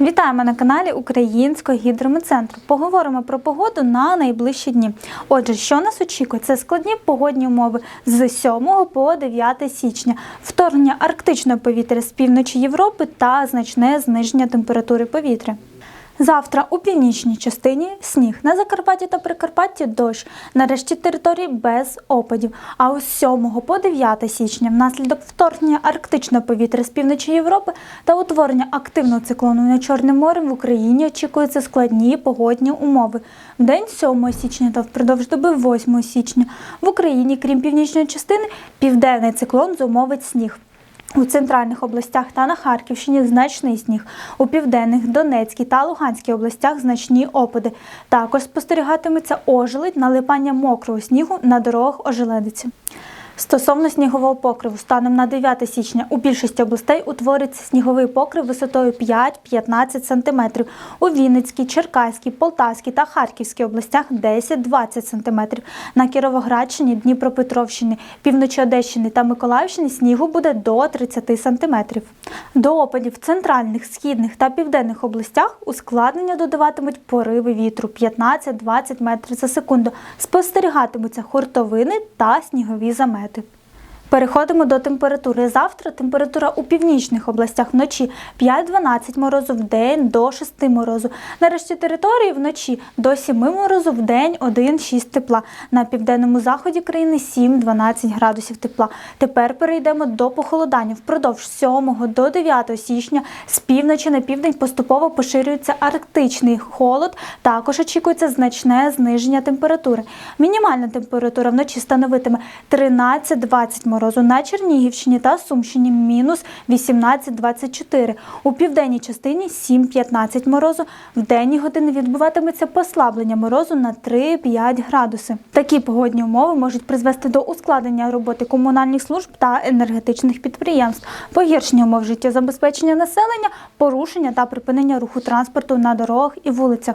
Вітаємо на каналі Українського гідрометцентру. Поговоримо про погоду на найближчі дні. Отже, що нас очікує? Це складні погодні умови з 7 по 9 січня, вторгнення арктичного повітря з півночі Європи та значне зниження температури повітря. Завтра у північній частині сніг на Закарпатті та Прикарпатті дощ. На решті території без опадів. А з 7 по 9 січня внаслідок вторгнення арктичного повітря з півночі Європи та утворення активного циклону над Чорним морем в Україні очікуються складні погодні умови. В день 7 січня та впродовж доби 8 січня в Україні, крім північної частини, південний циклон зумовить сніг. У центральних областях та на Харківщині значний сніг. У південних, Донецькій та Луганській областях значні опади. Також спостерігатиметься ожеледь, налипання мокрого снігу на дорогах ожеледиці. Стосовно снігового покриву, станом на 9 січня у більшості областей утвориться сніговий покрив висотою 5-15 см. У Вінницькій, Черкаській, Полтавській та Харківській областях 10-20 см. На Кіровоградщині, Дніпропетровщині, півночі Одещини та Миколаївщині снігу буде до 30 см. До опадів в центральних, східних та південних областях ускладнення додаватимуть пориви вітру 15-20 метрів за секунду. Спостерігатимуться хуртовини та снігові замети. Переходимо до температури. Завтра температура у північних областях вночі 5-12 морозу в день до 6 морозу. На решті території вночі до 7 морозу в день 1-6 тепла. На південному заході країни 7-12 градусів тепла. Тепер перейдемо до похолодання. Впродовж 7 до 9 січня з півночі на південь поступово поширюється арктичний холод. Також очікується значне зниження температури. Мінімальна температура вночі становитиме 13-20 морозу на Чернігівщині та Сумщині мінус 18-24. У південній частині 7-15 морозу. В денні години відбуватиметься послаблення морозу на 3-5 градуси. Такі погодні умови можуть призвести до ускладнення роботи комунальних служб та енергетичних підприємств, погіршення умов життєзабезпечення населення, порушення та припинення руху транспорту на дорогах і вулицях.